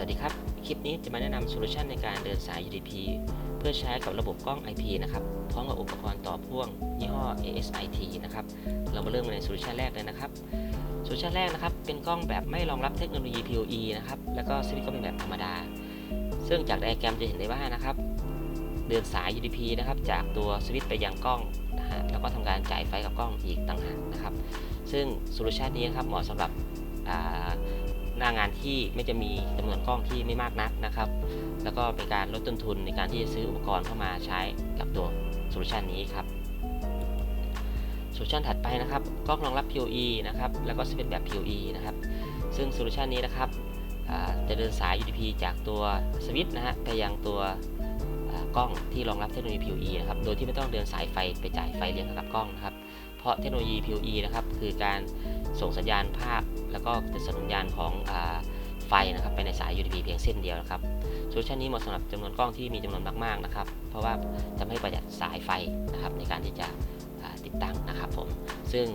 สวัสดีครับ คลิปนี้จะมาแนะนำโซลูชันในการเดินสาย UDP เพื่อใช้กับระบบกล้อง IP นะครับ พร้อมกับอุปกรณ์ต่อพ่วงยี่ห้อ ASIT นะครับ เรามาเริ่มกันในโซลูชันแรกเลยนะครับ โซลูชันแรกนะครับ เป็นกล้องแบบไม่รองรับเทคโนโลยี PoE นะครับ แล้วก็สวิตช์ก็เป็นแบบธรรมดา ซึ่งจากไดอะแกรมจะเห็นได้ว่านะครับ เดินสาย UDP นะครับ จากตัวสวิตช์ไปยังกล้องนะฮะ แล้วก็ทำการจ่ายไฟกับกล้องอีกต่างหากนะครับ ซึ่งโซลูชันนี้นครับเหมาะสำหรับ หน้างานที่ไม่จะมีจำนวนกล้องที่ไม่มากนักนะครับ แล้วก็เป็นการลดต้นทุนในการที่จะซื้ออุปกรณ์เข้ามาใช้กับตัวโซลูชันนี้ครับโซลูชันถัดไปนะครับกล้องรองรับ PoE นะครับแล้วก็สเป็นแบบ PoE นะครับซึ่งโซลูชันนี้นะครับจะเดินสาย UDP จากตัวสวิตช์นะฮะไปยังตัวกล้องที่รองรับเทคโนโลยี PoE นะครับ โดยที่ไม่ต้องเดินสายไฟไปจ่ายไฟเลี้ยงกับกล้องนะครับ ราะเทคโนโลยี PoE นะครับ คือการส่งสัญญาณภาพ แล้วก็จะส่งสัญญาณของอไฟนะครับไปในสาย UDP เพียงเส้นเดียวนะครับโซลูชันนี้เหมาะสำหรับจำนวนกล้องที่มีจำนวนมากๆนะครับ เพราะว่าทำให้ประหยัดสายไฟนะครับในการที่จะติดตั้งนะครับผม ซึ่ง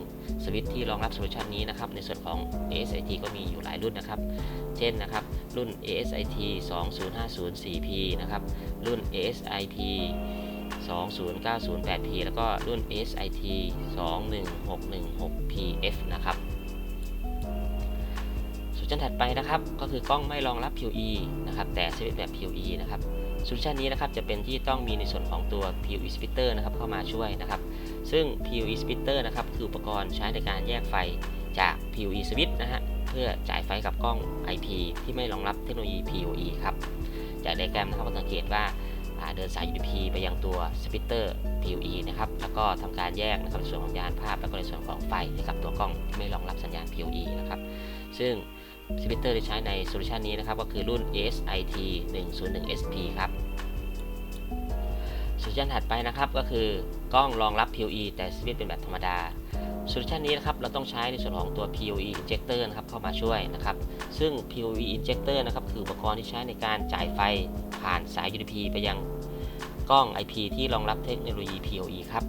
สวิตช์ที่รองรับโซลูชันนี้นะครับ ในส่วนของ ASIT ก็มีอยู่หลายรุ่นนะครับ เช่นนะครับ รุ่น ASIT 20504P นะครับ รุ่น ASIT 20908P แล้วก็รุ่น SIT 21616PF นะครับโซลูชันถัดไปนะครับ ก็คือกล้องไม่รองรับ PoE นะครับ แต่สวิตช์แบบ PoE นะครับโซลูชันนี้นะครับ จะเป็นที่ต้องมีในส่วนของตัว PoE splitter นะครับ เข้ามาช่วยนะครับ ซึ่ง PoE splitter นะครับ คืออุปกรณ์ใช้ในการแยกไฟจาก PoE switch นะฮะ เพื่อจ่ายไฟกับกล้อง IP ที่ไม่รองรับเทคโนโลยี PoE ครับ จากไดอะแกรมนะครับเราสังเกตว่า เดินสาย UDP ไปยังตัวสปิเตอร์ PoE นะครับ แล้วก็ทำการแยกนะครับในส่วนของยานภาพ แล้วก็ในส่วนของไฟให้กับตัวกล้องที่ไม่รองรับสัญญาณ PoE นะครับ ซึ่งสปิเตอร์ที่ใช้ในโซลูชันนี้นะครับ ก็คือรุ่น SIT 101 SP ครับโซลูชันถัดไปนะครับก็คือกล้องรองรับ PoE แต่สวิตเป็นแบบธรรมดา โซลูชันนี้นะครับเราต้องใช้ในส่วนของตัว PoE injector นะครับเข้ามาช่วยนะครับ ซึ่ง PoE injector นะครับคืออุปกรณ์ที่ใช้ในการจ่ายไฟผ่านสาย UDP ไปยังกล้อง IP ที่รองรับเทคโนโลยี PoE ครับ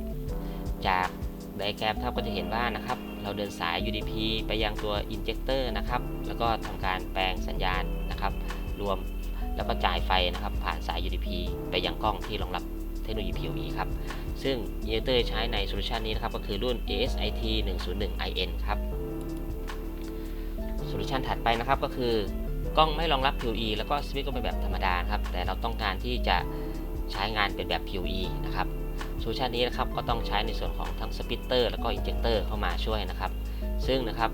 จากไดแกรมครับก็จะเห็นว่านะครับ เราเดินสาย UDP ไปยังตัว injector นะครับ แล้วก็ทำการแปลงสัญญาณนะครับ รวมแล้วก็จ่ายไฟนะครับผ่านสาย UDP ไปยังกล้องที่รองรับ เทคโนโลยี PoE ครับ ซึ่ง injector ใช้ในโซลูชันนี้นะครับก็คือรุ่น ASIT 101 IN ครับโซลูชันถัดไปนะครับก็คือกล้องไม่รองรับ PoE แล้วก็สวิตช์ก็เป็นแบบธรรมดาครับ แต่เราต้องการที่จะใช้งานเป็นแบบ PoE นะครับโซลูชันนี้นะครับก็ต้องใช้ในส่วนของทั้งสปิตเตอร์แล้วก็อินเจคเตอร์เข้ามาช่วยนะครับ ซึ่งนะครับ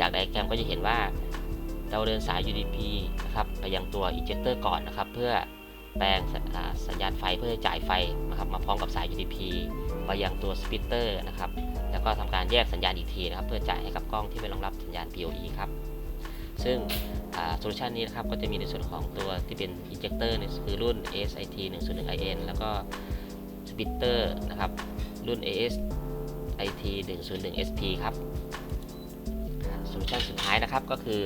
จากไดอะแกรมก็จะเห็นว่าเราเดินสาย UDP นะครับไปยังตัวอินเจคเตอร์ก่อนนะครับ เพื่อ แปลงสัญญาณไฟเพื่อจ่ายไฟนะครับมาพร้อมกับสาย UDP ไปยังตัวสปิเตอร์นะครับแล้วก็ทำการแยกสัญญาณอีกทีนะครับ เพื่อจ่ายให้กับกล้องที่ไม่รองรับสัญญาณ PoE ครับซึ่งโซลูชันนี้นะครับก็จะมีในส่วนของตัวที่เป็นอินเจคเตอร์คือรุ่น ASIT 101 IN แล้วก็สปิเตอร์นะครับรุ่น ASIT 101 SP ครับโซลูชันสุดท้ายนะครับก็คือ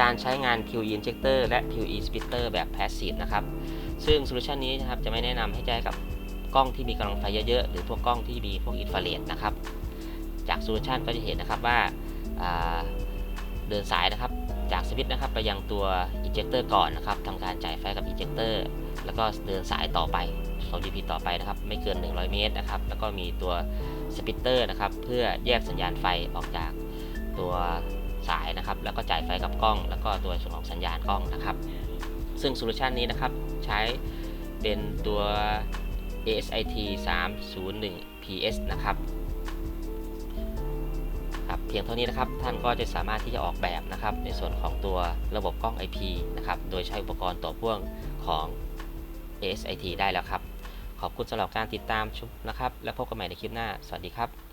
การใช้งาน PoE injector และ PoE splitter แบบ passive นะครับ ซึ่งโซลูชันนี้นะครับจะไม่แนะนำให้ใช้กับกล้องที่มีกำลังไฟเยอะๆ หรือพวกกล้องที่มีพวกอินฟราเรดนะครับ จากโซลูชันก็จะเห็นนะครับว่าาเดินสายนะครับจากสวิตช์นะครับไปยังตัวอินเจคเตอร์ก่อนนะครับทำการจ่ายไฟกับอินเจคเตอร์แล้วก็เดินสายต่อไปของ UP ต่อไปนะครับ ไม่เกิน 100 เมตรนะครับ แล้วก็มีตัวสปิตเตอร์นะครับ เพื่อแยกสัญญาณไฟออกจากตัวสายนะครับ แล้วก็จ่ายไฟกับกล้อง แล้วก็ตัวส่วนของสัญญาณกล้องนะครับ ซึ่งโซลูชันนี้นะครับใช้เป็นตัว ASIT 301 PS นะครับครับเพียงเท่านี้นะครับท่านก็จะสามารถที่จะออกแบบนะครับ ในส่วนของตัวระบบกล้อง IP นะครับโดยใช้อุปกรณ์ต่อพ่วงของ ASIT ได้แล้วครับ ขอบคุณสำหรับการติดตามชมนะครับ และพบกันใหม่ในคลิปหน้า สวัสดีครับ